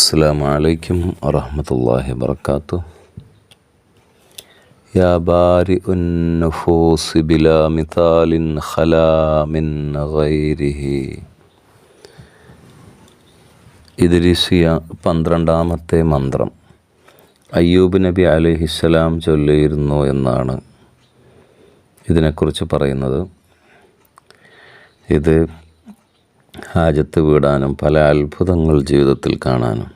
السلام عليكم ورحمة الله وبركاته يا بارئ النفوس بلا مثال خلا من غيره ഇദ്രിസിയ പന്ത്രണ്ടാമത്തെ മന്ത്രം അയ്യൂബ് നബി അലഹിസ്സലാം ചൊല്ലിയിരുന്നു എന്നാണ് ഇതിനെക്കുറിച്ച് പറയുന്നത് ഇത് ഹാജത്ത് വീടാനും പല അത്ഭുതങ്ങൾ ജീവിതത്തിൽ കാണാനും.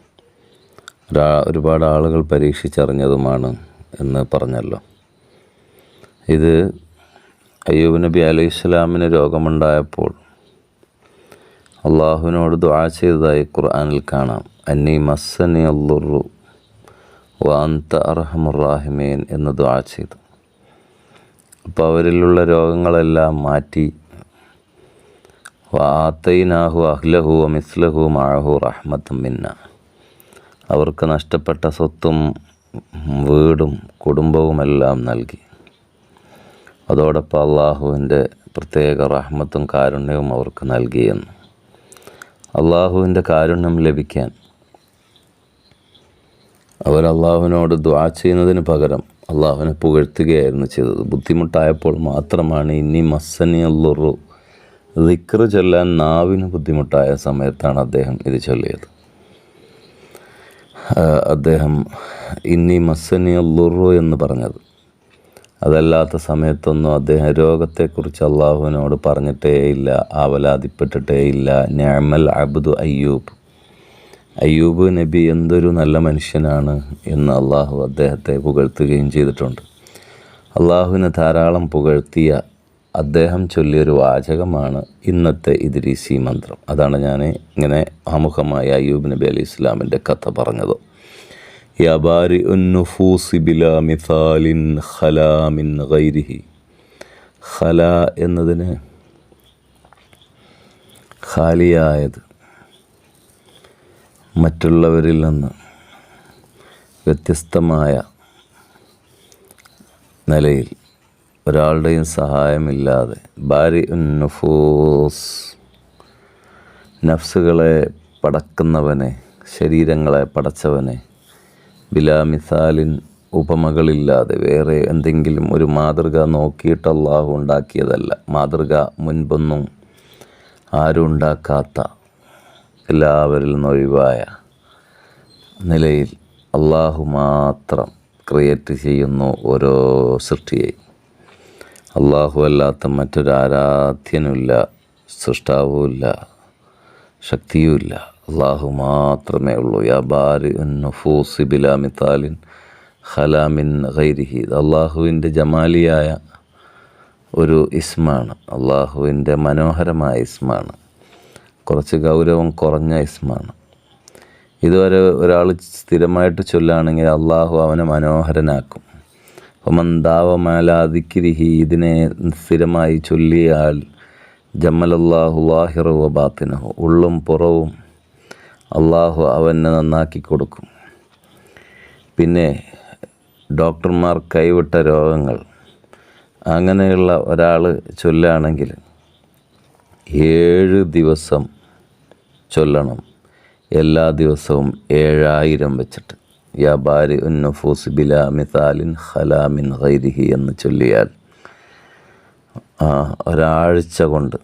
ഒരാ ഒരുപാട് ആളുകൾ പരീക്ഷിച്ചറിഞ്ഞതുമാണ് എന്ന് പറഞ്ഞല്ലോ. ഇത് അയ്യൂബ് നബി അലൈഹി ഇസ്ലാമിന് രോഗമുണ്ടായപ്പോൾ അള്ളാഹുവിനോട് ദുആ ചെയ്തതായി ഖുർആനിൽ കാണാം. അന്നി മസ്സനി അല്ലുറു വാന്ത അർഹമുറാഹിമീൻ എന്ന് ദുആ ചെയ്തു. അപ്പോൾ അവരിലുള്ള രോഗങ്ങളെല്ലാം മാറ്റി വാത്തൈനാഹു അഹ്ലഹു മിസ്ലഹു മാഹു റഹ്മത്തും മിന്ന. അവർക്ക് നഷ്ടപ്പെട്ട സ്വത്തും വീടും കുടുംബവുമെല്ലാം നൽകി. അതോടൊപ്പം അള്ളാഹുവിന്റെ പ്രത്യേക റഹ്മത്തും കാരുണ്യവും അവർക്ക് നൽകിയെന്ന് അള്ളാഹുവിന്റെ കാരുണ്യം ലഭിക്കാൻ. അവർ അള്ളാഹുവിനോട് ദ്വാ ചെയ്യുന്നതിന് പകരം അള്ളാഹുവിനെ പുകഴ്ത്തുകയായിരുന്നു ചെയ്തത്. ബുദ്ധിമുട്ടായപ്പോൾ മാത്രമാണ് ഇനി മസ്സനി ദിക്ർ ചൊല്ലാൻ നാവിന് ബുദ്ധിമുട്ടായ സമയത്താണ് അദ്ദേഹം ഇത് ചൊല്ലിയത്. അദ്ദേഹം ഇന്നി മസ്സനി അല്ലുറു എന്ന് പറഞ്ഞത്. അതല്ലാത്ത സമയത്തൊന്നും അദ്ദേഹം രോഗത്തെക്കുറിച്ച് അള്ളാഹുവിനോട് പറഞ്ഞിട്ടേയില്ല ആവലാതിപ്പെട്ടിട്ടേയില്ല. ഞാമൽ അബ്ദു അയ്യൂബ് അയ്യൂബ് നബി എന്തൊരു നല്ല മനുഷ്യനാണ് എന്ന് അള്ളാഹു അദ്ദേഹത്തെ പുകഴ്ത്തുകയും ചെയ്തിട്ടുണ്ട്. അള്ളാഹുവിനെ ധാരാളം പുകഴ്ത്തിയ അദ്ദേഹം ചൊല്ലിയൊരു വാചകമാണ് ഇന്നത്തെ ഇദ്രീസി മന്ത്രം. അതാണ് ഞാൻ ഇങ്ങനെ ആമുഖമായ അയ്യൂബ് നബി അലി ഇസ്ലാമിന്റെ കഥ പറഞ്ഞത്. യബാരി മിസാലിൻ ഖലാമിൻ ഗൈരിഹി. ഖല എന്നതിന് ഖാലിയായത് മറ്റുള്ളവരിൽ നിന്ന് വ്യത്യസ്തമായ നിലയിൽ ഒരാളുടെയും സഹായമില്ലാതെ ബാരി നുഫൂസ്. നഫ്സുകളെ പടക്കുന്നവനെ ശരീരങ്ങളെ പടച്ചവനെ ബിലാ മിസാലിൻ ഉപമകളില്ലാതെ വേറെ എന്തെങ്കിലും ഒരു മാതൃക നോക്കിയിട്ട് ഉണ്ടാക്കിയതല്ല. മാതൃക മുൻപൊന്നും ആരും ഉണ്ടാക്കാത്ത എല്ലാവരിൽ നിന്നൊഴിവായ നിലയിൽ അള്ളാഹു മാത്രം ക്രിയേറ്റ് ചെയ്യുന്നു ഓരോ സൃഷ്ടിയെയും. അള്ളാഹു അല്ലാത്ത മറ്റൊരു ആരാധ്യനുമില്ല സൃഷ്ടാവുമില്ല ശക്തിയുമില്ല. അള്ളാഹു മാത്രമേ ഉള്ളൂ. യാ ബാരി നുഫൂസി ബിലാ ഹലാമിൻ ഗൈരിഹി. അള്ളാഹുവിന്റെ ജമാലിയായ ഒരു ഇസ്മാണ്. അള്ളാഹുവിന്റെ മനോഹരമായ ഇസ്മാണ്. കുറച്ച് ഗൗരവം കുറഞ്ഞ ഇസ്മാണ്. ഇതുവരെ ഒരാൾ സ്ഥിരമായിട്ട് ചൊല്ലുകയാണെങ്കിൽ അള്ളാഹു അവനെ മനോഹരനാക്കും. അപ്പം ദാവമാലാദിക്കിരിഹി ഇതിനെ സ്ഥിരമായി ചൊല്ലിയാൽ ജമ്മലല്ലാഹു വാഹിറു വബാത്തിനഹു ഉള്ളും പുറവും അള്ളാഹു അവനെ നന്നാക്കി കൊടുക്കും. പിന്നെ ഡോക്ടർമാർ കൈവിട്ട രോഗങ്ങൾ. അങ്ങനെയുള്ള ഒരാൾ ചൊല്ലുകയാണെങ്കിൽ ഏഴ് ദിവസം ചൊല്ലണം. എല്ലാ ദിവസവും ഏഴായിരം വെച്ചിട്ട്. യാ ബാരി ഉന്നഫൂസ് ബില മിതാലിൻ ഖലാമിൻ ഖൈരിഹി എന്ന് ചൊല്ലിയാൽ ഒരാഴ്ച കൊണ്ട്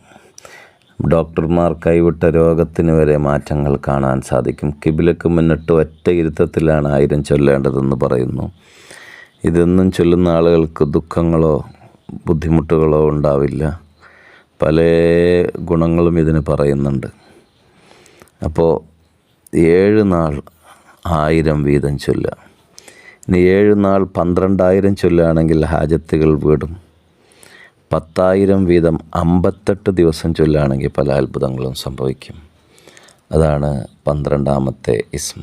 ഡോക്ടർമാർ കൈവിട്ട രോഗത്തിന് വരെ മാറ്റങ്ങൾ കാണാൻ സാധിക്കും. കിബിലക്ക് മുന്നിട്ട് ഒറ്റ ഇരുത്തത്തിലാണ് ആയിരം ചൊല്ലേണ്ടതെന്ന് പറയുന്നു. ഇതൊന്നും ചൊല്ലുന്ന ആളുകൾക്ക് ദുഃഖങ്ങളോ ബുദ്ധിമുട്ടുകളോ ഉണ്ടാവില്ല. പല ഗുണങ്ങളും ഇതിന് പറയുന്നുണ്ട്. അപ്പോൾ ഏഴ് നാൾ ആയിരം വീതം ചൊല്ലുക. ഇനി ഏഴ് നാൾ പന്ത്രണ്ടായിരം ചൊല്ലുകയാണെങ്കിൽ ഹാജത്തുകൾ വീടും. പത്തായിരം വീതം അമ്പത്തെട്ട് ദിവസം ചൊല്ലുകയാണെങ്കിൽ പല അത്ഭുതങ്ങളും സംഭവിക്കും. അതാണ് പന്ത്രണ്ടാമത്തെ ഇസ്മ.